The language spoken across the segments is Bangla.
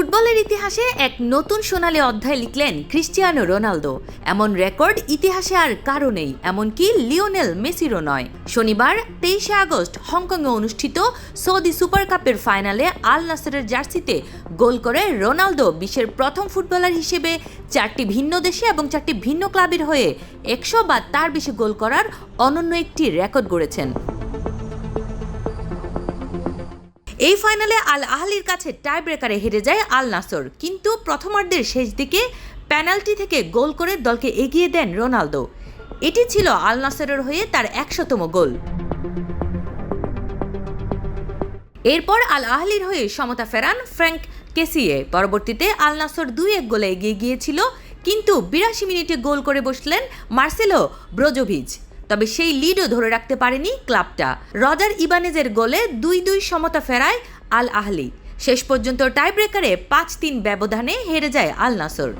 ফুটবলের ইতিহাসে এক নতুন সোনালী অধ্যায় লিখলেন ক্রিস্টিয়ানো রোনালদো। এমন রেকর্ড ইতিহাসে আর কারও নেই, এমনকি লিওনেল মেসিরও নয়। শনিবার তেইশে আগস্ট হংকংয়ে অনুষ্ঠিত সৌদি সুপার কাপের ফাইনালে আল নাসেরের জার্সিতে গোল করে রোনালদো বিশ্বের প্রথম ফুটবলার হিসেবে চারটি ভিন্ন দেশে এবং চারটি ভিন্ন ক্লাবের হয়ে একশো বা তার বেশি গোল করার অনন্য একটি রেকর্ড গড়েছেন। এই ফাইনালে আল আহলির কাছে টাই ব্রেকারে হেরে যায় আল নাসর কিন্তু প্রথমার্ধের শেষ দিকে পেনাল্টি থেকে গোল করে দলকে এগিয়ে দেন রোনালদো। এটি ছিল আল নাসরের হয়ে তার একশোতম গোল। এরপর আল আহলির হয়ে সমতা ফেরান ফ্র্যাঙ্ক কেসিয়ে পরবর্তীতে আল নাসর দুই এক গোলে এগিয়ে গিয়েছিল, কিন্তু বিরাশি মিনিটে গোল করে বসলেন মার্সেলো ব্রোজোভিচ। তবে সেই লিডও ধরে রাখতে পারেনি ক্লাবটা। রজার ইবানেজের গোলে দুই দুই সমতা ফেরায় আল আহলি শেষ পর্যন্ত টাইব্রেকারে পাঁচ তিন ব্যবধানে হেরে যায় আল নাসর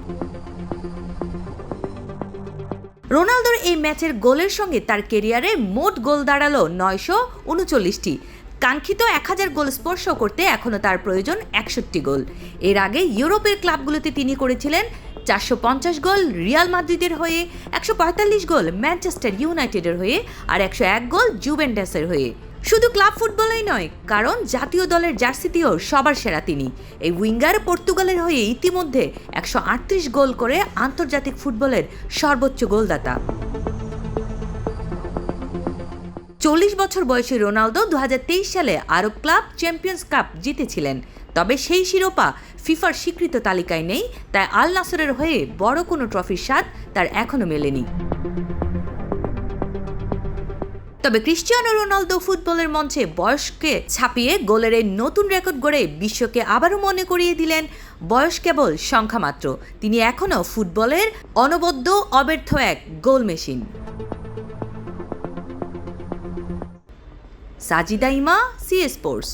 রোনালদোর এই ম্যাচের গোলের সঙ্গে তার কেরিয়ারে মোট গোল দাঁড়াল নয়শো উনচল্লিশটি। কাঙ্ক্ষিত এক হাজার গোল স্পর্শ করতে এখনও তার প্রয়োজন একষট্টি গোল। এর আগে ইউরোপের ক্লাবগুলোতে তিনি করেছিলেন চারশো পঞ্চাশ গোল, রিয়াল মাদ্রিদের হয়ে একশো পঁয়তাল্লিশ গোল, ম্যানচেস্টার ইউনাইটেডের হয়ে আর একশো এক গোল, জুভেন্টাসের হয়ে। শুধু ক্লাব ফুটবলেই নয়, কারণ জাতীয় দলের জার্সিতেও সবার সেরা তিনি। এই উইঙ্গার পর্তুগালের হয়ে ইতিমধ্যে একশো আটত্রিশ গোল করে আন্তর্জাতিক ফুটবলের সর্বোচ্চ গোলদাতা। চল্লিশ বছর বয়সী রোনালদো দু হাজার তেইশ সালে আরব ক্লাব চ্যাম্পিয়ন্স কাপ জিতেছিলেন। তবে সেই শিরোপা ফিফার স্বীকৃত তালিকায় নেই, তাই আল নাসরের হয়ে বড় কোনো ট্রফির স্বাদ তার এখনও মেলেনি। তবে ক্রিশ্চিয়ানো রোনালদো ফুটবলের মঞ্চে বয়সকে ছাপিয়ে গোলের এই নতুন রেকর্ড গড়ে বিশ্বকে আবারও মনে করিয়ে দিলেন বয়স কেবল সংখ্যা মাত্র তিনি এখনও ফুটবলের অনবদ্য অব্যর্থ এক গোল মেশিন সাজিদা ইমা সি স্পোর্টস